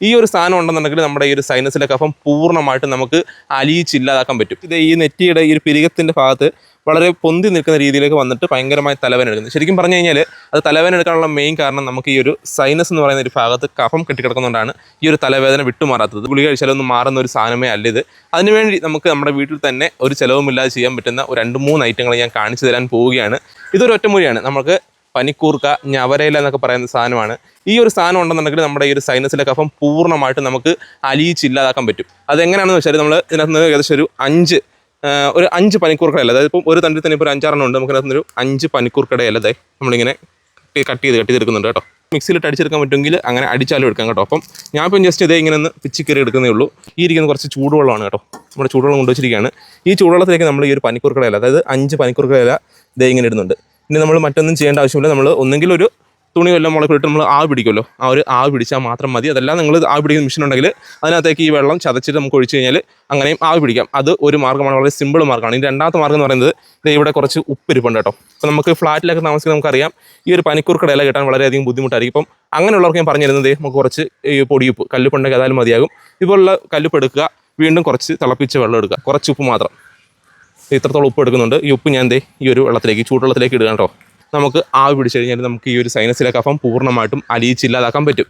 ഈ ഒരു സാധനം ഉണ്ടെന്നുണ്ടെങ്കിൽ നമ്മുടെ ഈ ഒരു സൈനസിലെ കഫം പൂർണമായിട്ട് നമുക്ക് അലിയിച്ചില്ലാതാക്കാൻ പറ്റും. ഇത് ഈ നെറ്റിയുടെ ഈ ഒരു പിരികത്തിന്റെ ഭാഗത്ത് വളരെ പൊന്തി നിൽക്കുന്ന രീതിയിലേക്ക് വന്നിട്ട് ഭയങ്കരമായി തലവേദന എടുക്കുന്നു. ശരിക്കും പറഞ്ഞു കഴിഞ്ഞാൽ അത് തലവേദന എടുക്കാനുള്ള മെയിൻ കാരണം നമുക്ക് ഈ ഒരു സൈനസ് എന്ന് പറയുന്ന ഒരു ഭാഗത്ത് കഫം കെട്ടിക്കിടക്കുന്നതുകൊണ്ടാണ് ഈ ഒരു തലവേദന വിട്ടുമാറാത്തത്. ഗുളിക കഴിച്ചാലൊന്നും മാറുന്ന ഒരു സാധനമേ അല്ല ഇത്. അതിനുവേണ്ടി നമുക്ക് നമ്മുടെ വീട്ടിൽ തന്നെ ഒരു ചിലവുമില്ലാതെ ചെയ്യാൻ പറ്റുന്ന ഒരു രണ്ട് മൂന്ന് ഐറ്റങ്ങൾ ഞാൻ കാണിച്ചു തരാൻ പോവുകയാണ്. ഇതൊരു ഒറ്റമൂലിയാണ്. നമുക്ക് പനിക്കൂർക്ക ഞവരയില എന്നൊക്കെ പറയുന്ന സാധനമാണ്. ഈ ഒരു സാധനം ഉണ്ടെന്നുണ്ടെങ്കിൽ നമ്മുടെ ഈ ഒരു സൈനസിലെ കഫം പൂർണമായിട്ട് നമുക്ക് അലിയിച്ചില്ലാതാക്കാൻ പറ്റും. അതെങ്ങനെയാണെന്ന് വെച്ചാൽ നമ്മൾ ഇതിനകത്ത് ഏകദേശം ഒരു അഞ്ച് ഒരു അഞ്ച് പനിക്കൂർക്കടയല്ല അതായത് ഇപ്പം ഒരു തണ്ടിൽ തന്നെ ഇപ്പോൾ ഒരു അഞ്ചാറെണ്ണം ഉണ്ട്. നമുക്ക് അതിനകത്ത് ഒരു അഞ്ച് പനിക്കൂർക്കട ഇല നമ്മളിങ്ങനെ കട്ട് ചെയ്ത് കട്ട് ചെയ്തെടുക്കുന്നുണ്ട് കേട്ടോ. മിക്സിയിലിട്ട് അടിച്ചെടുക്കാൻ പറ്റുമെങ്കിൽ അങ്ങനെ അടിച്ചാലും എടുക്കാം കേട്ടോ. അപ്പം ഞാൻ ഇപ്പം ജസ്റ്റ് ഇതേ ഇങ്ങനെ ഒന്ന് പിച്ചിക്കറി എടുക്കുന്നേ ഉള്ളൂ. ഈ ഇരിക്കുന്ന കുറച്ച് ചൂടുവെള്ളമാണ് കേട്ടോ. നമ്മുടെ ചൂടുവെള്ളം കൊണ്ടുവച്ചിരിക്കുകയാണ്. ഈ ചൂടുവെള്ളത്തിലേക്ക് നമ്മൾ ഈ ഒരു പനിക്കൂർക്കടയല്ല അതായത് അഞ്ച് പനിക്കൂർക്കടയില ഇതേ ഇങ്ങനെ ഇടുന്നുണ്ട്. ഇനി നമ്മൾ മറ്റൊന്നും ചെയ്യേണ്ട ആവശ്യമില്ല. നമ്മൾ ഒന്നെങ്കിൽ ഒരു തുണി വല്ലതും മുളക്കിട്ട് നമ്മൾ ആവി പിടിക്കുമല്ലോ. ആ ഒരു ആവി പിടിച്ചാൽ മാത്രം മതി. അതെല്ലാം നിങ്ങൾ ആവി പിടിക്കുന്ന മെഷീൻ ഉണ്ടെങ്കിൽ അതിനകത്തേക്ക് ഈ വെള്ളം ചതച്ചിട്ട് നമുക്ക് ഒഴിച്ച് കഴിഞ്ഞാൽ അങ്ങനെയും ആവി പിടിക്കാം. അത് ഒരു മാർഗമാണ് വളരെ സിമ്പിൾ മാർഗമാണ് ഇനി രണ്ടാമത്തെ മാർഗം എന്ന് പറയുന്നത് ഇവിടെ കുറച്ച് ഉപ്പ് ഇരിപ്പുണ്ട് കേട്ടോ. അപ്പോൾ നമുക്ക് ഫ്ലാറ്റിലൊക്കെ താമസിക്കുന്ന നമുക്കറിയാം. ഈ ഒരു പനിക്കൂർക്കട ഇല കിട്ടാൻ വളരെയധികം ബുദ്ധിമുട്ടായിരിക്കും. ഇപ്പം അങ്ങനെയുള്ളവർക്ക് ഞാൻ പറഞ്ഞു തരുന്നത് നമുക്ക് കുറച്ച് ഈ പൊടിയുപ്പ് കല്ലുപ്പുണ്ടെങ്കിൽ ഏതായാലും മതിയാകും. ഇതുപോലുള്ള കല്ലുപ്പ് എടുക്കുക. വീണ്ടും കുറച്ച് തിളപ്പിച്ച വെള്ളം എടുക്കുക. കുറച്ച് ഉപ്പ് മാത്രം. ഇത്രത്തോളം ഉപ്പ് എടുക്കുന്നുണ്ട്. ഈ ഉപ്പ് ഞാൻ ദേ ഈ ഒരു വെള്ളത്തിലേക്ക് ചൂടുവെള്ളത്തിലേക്ക് ഇടുക കേട്ടോ. നമുക്ക് ആവി പിടിച്ചു കഴിഞ്ഞാൽ നമുക്ക് ഈ ഒരു സൈനസിലെ കഫം പൂർണമായിട്ടും അലിയിച്ചില്ലാതാക്കാൻ പറ്റും.